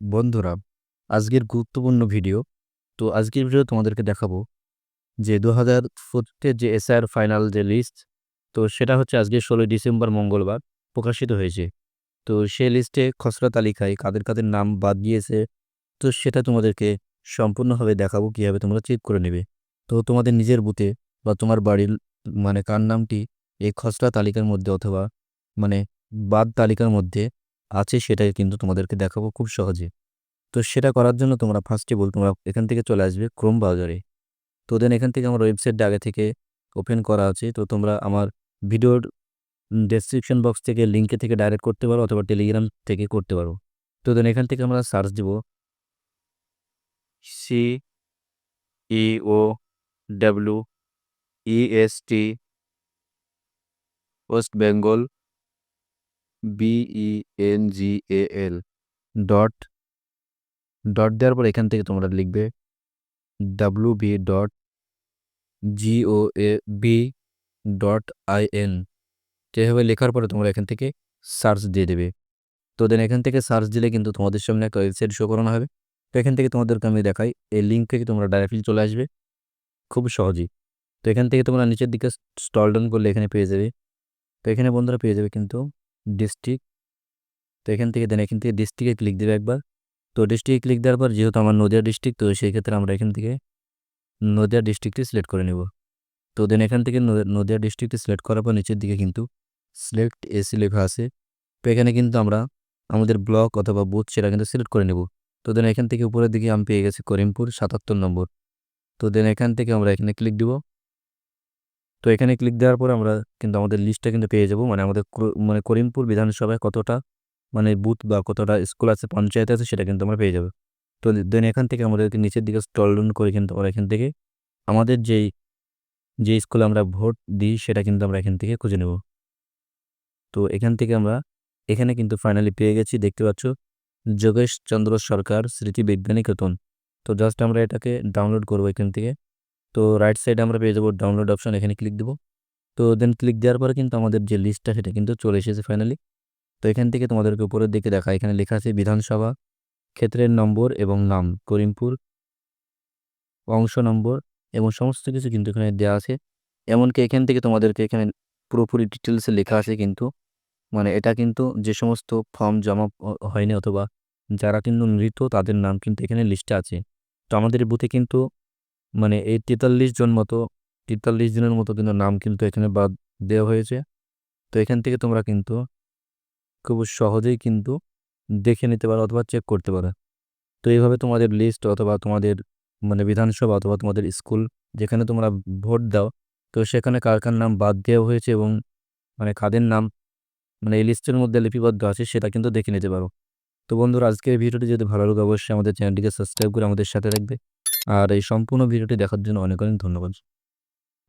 বন্ধুরা, আজকের গুরুত্বপূর্ণ ভিডিও। তো আজকের ভিডিও তোমাদেরকে দেখাবো যে দু হাজার ফোর্থের যে এসআর ফাইনাল যে লিস্ট তো সেটা হচ্ছে আজকে ষোলোই ডিসেম্বর মঙ্গলবার প্রকাশিত হয়েছে। তো সেই লিস্টে খসড়া তালিকায় কাদের কাদের নাম বাদ দিয়েছে তো সেটা তোমাদেরকে সম্পূর্ণভাবে দেখাবো কীভাবে তোমরা চেক করে নেবে। তো তোমাদের নিজের বুথে বা তোমার বাড়ির মানে কার নামটি এই খসড়া তালিকার মধ্যে অথবা মানে বাদ তালিকার মধ্যে আছে সেটাই কিন্তু তোমাদেরকে দেখাবো খুব সহজে। তো সেটা করার জন্য তোমরা ফার্স্টে বল, তোমরা এখান থেকে চলে আসবে ক্রোম ব্রাউজারে তো দেন এখান থেকে আমার ওয়েবসাইটটা আগে থেকে ওপেন করা আছে। তো তোমরা আমার ভিডিওর ডেসক্রিপশন বক্স থেকে লিঙ্কে থেকে ডাইরেক্ট করতে পারো অথবা টেলিগ্রাম থেকে করতে পারো। তো দেন এখান থেকে আমরা search Dev C E O W E S T West Bengal B E N G A L dot dot দেওয়ার পর এখান থেকে তোমরা লিখবে W B dot G O A B dot I N যেভাবে লেখার পরে তোমরা এখান থেকে সার্চ দিয়ে দেবে। তো দেন এখান থেকে সার্চ দিলে কিন্তু তোমাদের সামনে একটা ওয়েবসাইট শো করানো হবে। তো এখান থেকে তোমাদেরকে আমি দেখাই, এই লিঙ্ক থেকে তোমরা ডাইরেক্টলি চলে আসবে। খুব সহজেই। তো এখান থেকে তোমরা নিচের দিকে স্টল ডাউন করলে এখানে পেয়ে যাবে। তো এখানে বন্ধুরা পেয়ে যাবে কিন্তু ডিস্ট্রিক্ট তো এখান থেকে দেন এখান থেকে ডিস্ট্রিক্টে ক্লিক দেবে একবার। তো ডিস্ট্রিক্টে ক্লিক দেওয়ার পর যেহেতু আমার নদিয়া ডিস্ট্রিক্ট তো সেই ক্ষেত্রে আমরা এখান থেকে নদিয়া ডিস্ট্রিক্টটি সিলেক্ট করে নেব। তো দেন এখান থেকে নদিয়া ডিস্ট্রিক্টটি সিলেক্ট করার পর নিচের দিকে কিন্তু সিলেক্ট এসি লেখা আছে। তো এখানে কিন্তু আমরা আমাদের ব্লক অথবা বুথ সেটা কিন্তু সিলেক্ট করে নেব। তো দেন এখান থেকে উপরের দিকে আমি পেয়ে গেছি করিমপুর সাতাত্তর নম্বর। তো দেন এখান থেকে আমরা এখানে ক্লিক দিব। তো এখানে ক্লিক দেওয়ার পর আমরা কিন্তু আমাদের লিস্টটা কিন্তু পেয়ে যাব। মানে আমাদের মানে করিমপুর বিধানসভায় কতটা মানে বুথ বা কতটা স্কুল আছে, পঞ্চায়েত আছে, সেটা কিন্তু আমরা পেয়ে যাব। তো দেন এখান থেকে আমাদেরকে নিচের দিকে স্টল ডাউন করে কিন্তু আমরা এখান থেকে আমাদের যেই যে স্কুলে আমরা ভোট দিই, সেটা কিন্তু আমরা এখান থেকে খুঁজে নেব। তো এখান থেকে আমরা এখানে কিন্তু ফাইনালি পেয়ে গেছি, দেখতে পাচ্ছ? যোগেশ চন্দ্র সরকার স্মৃতি বিজ্ঞানিকেতন। তো জাস্ট আমরা এটাকে ডাউনলোড করব এখান থেকে। তো রাইট সাইডে আমরা পেয়ে যাব ডাউনলোড অপশন এখানে ক্লিক দেবো। তো দেন ক্লিক দেওয়ার পরে কিন্তু আমাদের যে লিস্টটা সেটা কিন্তু চলে এসেছে ফাইনালি তো এখান থেকে তোমাদেরকে উপরের দিকে দেখা, এখানে লেখা আছে বিধানসভা ক্ষেত্রের নম্বর এবং নাম, করিমপুর অংশ নম্বর এবং সমস্ত কিছু কিন্তু এখানে দেওয়া আছে। এমনকি এখান থেকে তোমাদেরকে এখানে পুরোপুরি ডিটেলসে লেখা আছে কিন্তু মানে এটা কিন্তু যে সমস্ত ফর্ম জমা হয়নি অথবা যারা কিন্তু মৃত তাদের নাম কিন্তু এখানে লিস্টে আছে। তো আমাদের বুথে কিন্তু মানে এই তেতাল্লিশ জন মতো, তেতাল্লিশ জনের মতো কিন্তু নাম কিন্তু এখানে বাদ দেওয়া হয়েছে। তো এখান থেকে তোমরা কিন্তু খুব সহজেই কিন্তু দেখে নিতে পারো অথবা চেক করতে পারো। তো এইভাবে তোমাদের লিস্ট অথবা তোমাদের মানে বিধানসভা অথবা তোমাদের স্কুল যেখানে তোমরা ভোট দাও, তো সেখানে কার কার নাম বাদ দেওয়া হয়েছে এবং মানে কাদের নাম মানে এই লিস্টের মধ্যে লিপিবদ্ধ আছে সেটা কিন্তু দেখে নিতে পারো। তো বন্ধুরা, আজকের ভিডিওটি যদি ভালো লাগে, অবশ্যই আমাদের চ্যানেলটিকে সাবস্ক্রাইব করে আমাদের সাথে রাখবে আর এই সম্পূর্ণ ভিডিওটি দেখার জন্য অনেক অনেক ধন্যবাদ।